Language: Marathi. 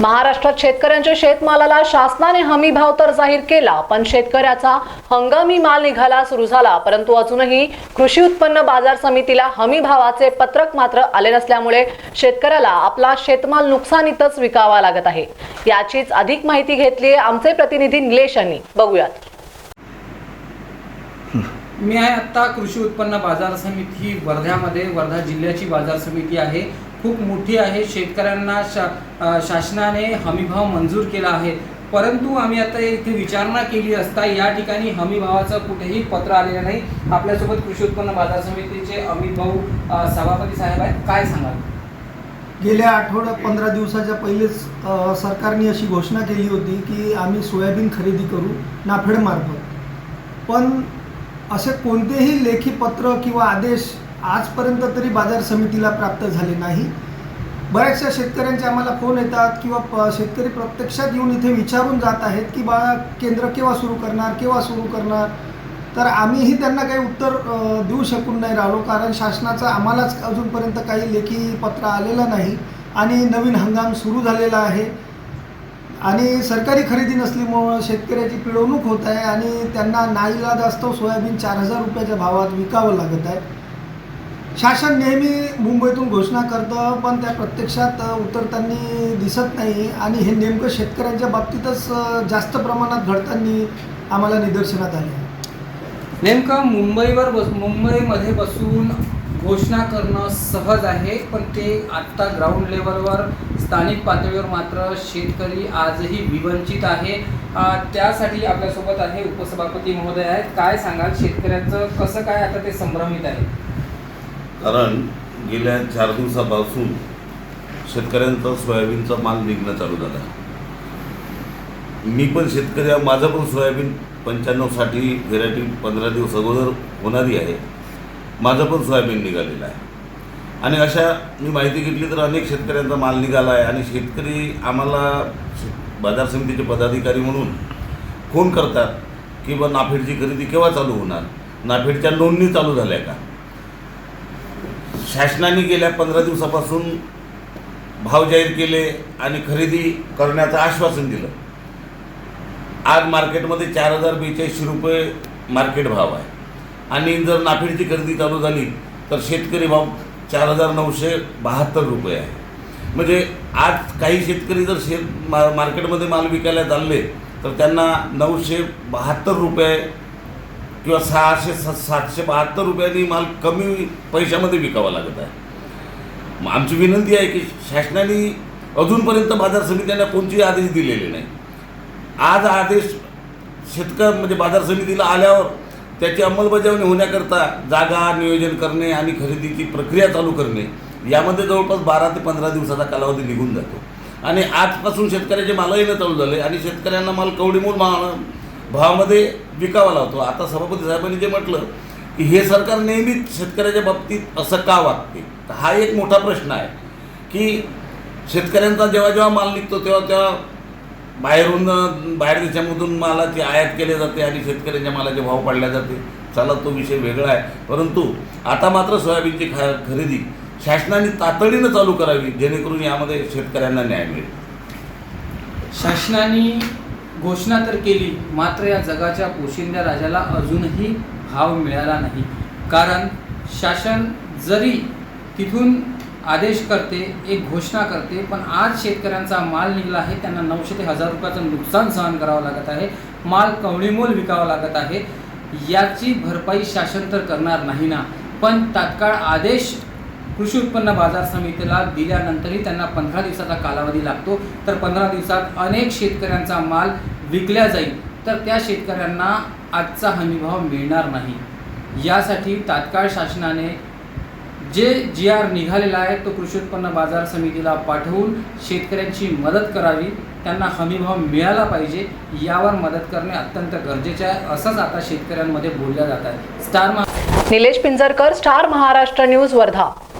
महाराष्ट्रात शेतकऱ्यांच्या शेतमालाला शासनाने हमी भाव तर जाहीर केला पण शेतकऱ्याचा हंगामी माल निघाला सुरू झाला. परंतु अजूनही कृषी उत्पन्न बाजार समितीला हमी भावाचे पत्रक मात्र आले नसल्यामुळे शेतकऱ्याला आपला शेतमाल नुकसानीतच विकावा लागत आहे. याचीच अधिक माहिती घेतली आहे आमचे प्रतिनिधी निलेश यांनी. बघूयात. मी आहे आत्ता कृषी उत्पन्न बाजार समिती वर्ध्यामध्ये वर्धा जिल्ह्याची बाजार समिती आहे. खूप मोठी आहे. शेतकऱ्यांना शा शासनाने हमीभाव मंजूर केला आहे. परंतु आम्ही आता इथे विचारणा केली असता या ठिकाणी हमीभावाचं कुठेही पत्र आलेलं नाही. आपल्यासोबत कृषी उत्पन्न बाजार समितीचे अमित भाऊ सभापती साहेब आहेत. काय सांगाल? गेल्या आठवड्या पंधरा दिवसाच्या पहिलेच सरकारने अशी घोषणा केली होती की आम्ही सोयाबीन खरेदी करू नाफेडमार्फत पण असे कोणतेही लेखी पत्र किंवा आदेश आजपर्यंत तरी बाजार समितीला प्राप्त झाले नाही. बऱ्याचशा शेतकऱ्यांचे आम्हाला फोन येतात किंवा प शेतकरी प्रत्यक्षात येऊन इथे विचारून जात आहेत की बा केंद्र केव्हा सुरू करणार? केव्हा सुरू करणार? तर आम्हीही त्यांना काही उत्तर देऊ शकून नाही राहिलो कारण शासनाचं आम्हालाच अजूनपर्यंत काही लेखी पत्र आलेलं नाही आणि नवीन हंगाम सुरू झालेला आहे. आणि सरकारी खरेदी नसल्यामुळं शेतकऱ्याची पिळवणूक होत आहे आणि त्यांना नाईला जास्त सोयाबीन चार हजार रुपयाच्या भावात विकावं लागत आहे. शासन नेहमी मुंबईतून घोषणा करतं पण त्या प्रत्यक्षात उतरताना दिसत नाही. आणि हे नेमकं शेतकऱ्यांच्या बाबतीतच जास्त प्रमाणात घडताना आम्हाला निदर्शनात आले. नेमकं मुंबईवर बस मुंबईमध्ये बसून घोषणा करणं सहज आहे पण ते आत्ता ग्राउंड लेवलवर स्थानिक पातळीवर मात्र शेतकरी आजही विवंचित आहे. त्यासाठी आपल्यासोबत आहे उपसभापती महोदय आहेत. काय सांगाल? शेतकऱ्यांचं कसं काय आता ते संभ्रमित आहे? कारण गेल्या चार दिवसापासून शेतकऱ्यांचा सोयाबीनचा माल निघणं चालू झाला मी पण शेतकरी आहे माझं पण सोयाबीन पंच्याण्णवसाठी व्हेरायटी पंधरा दिवस अगोदर होणारी आहे. माझं पण सोयाबीन निघालेलं आहे. आणि अशा मी माहिती घेतली तर अनेक शेतकऱ्यांचा माल निघाला आहे आणि शेतकरी आम्हाला बाजार समितीचे पदाधिकारी म्हणून फोन करतात की बा नाफेडची खरेदी केव्हा चालू होणार? नाफेडच्या नोंदणी चालू झाल्या का? शासनाने गेल्या पंधरा दिवसापासून भाव जाहीर केले आणि खरेदी करण्याचं आश्वासन दिलं. आज मार्केटमध्ये चार हजार बेचाळीसशे रुपये मार्केट भाव आहे. आणि जर नाफेडची खरेदी चालू झाली तर शेतकरी भाव चार हजार नऊशे बहात्तर रुपये आहे. म्हणजे आज काही शेतकरी जर शेत मा मार्केटमध्ये माल विकायला चालले तर त्यांना नऊशे बहात्तर रुपये किंवा सहाशे स सातशे बहात्तर रुपयांनी माल कमी पैशामध्ये विकावा लागत आहे. मग आमची विनंती आहे की शासनाने अजूनपर्यंत बाजार समित्यांना कोणतेही आदेश दिलेले नाही. आज आदेश शेतकरी म्हणजे बाजार समितीला आल्यावर त्याची अंमलबजावणी होण्याकरता जागा नियोजन करणे आणि खरेदीची प्रक्रिया चालू करणे यामध्ये जवळपास बारा ते पंधरा दिवसाचा कालावधी निघून जातो. आणि आजपासून शेतकऱ्याचे मालही न चालू झाले आणि शेतकऱ्यांना माल कवडीमोल मा भावामध्ये विकावा लावतो आता सभापती साहेबांनी जे म्हटलं की हे सरकार नेहमीच शेतकऱ्याच्या बाबतीत असं का वागते? हा एक मोठा प्रश्न आहे की शेतकऱ्यांचा जेव्हा जेव्हा माल निघतो तेव्हा तेव्हा बाहेरून बाहेर देशामधून मालाची आयात केली जाते आणि शेतकऱ्यांच्या मालाचे भाव पाडले जाते. चला तो विषय वेगळा आहे. परंतु आता मात्र सोयाबीनची ख खरेदी शासनाने तातडीनं चालू करावी जेणेकरून यामध्ये शेतकऱ्यांना न्याय मिळेल. शासनाने घोषणा तर केली मात्र या जगाच्या पोशिंद्या राजाला अजूनही भाव मिळाला नाही. कारण शासन जरी तिथून आदेश करते एक घोषणा करते पण आज शेतकऱ्यांचा माल निघाला आहे त्यांना नऊशे ते हजार रुपयाचं नुकसान सहन करावं लागत आहे माल कवणीमोल विकावा लागत आहे. याची भरपाई शासन तर करणार नाही ना. पण तात्काळ आदेश कृषी उत्पन्न बाजार समितीला दिल्यानंतरही त्यांना पंधरा दिवसाचा कालावधी लागतो. तर पंधरा दिवसात अनेक शेतकऱ्यांचा माल विकल्या जाईल तर त्या शेतकऱ्यांना आजचा हमीभाव मिळणार नाही. यासाठी तात्काळ शासनाने जे जी आर निघालेला आहे तो कृषी उत्पन्न बाजार समितीला पाठवून शेतकऱ्यांची मदत करावी त्यांना हमीभाव मिळाला पाहिजे यावर मदत करणे अत्यंत गरजेचे आहे असंच आता शेतकऱ्यांमध्ये बोलल्या जात आहे. Star Nilesh Pinjarkar star Maharashtra news Wardha.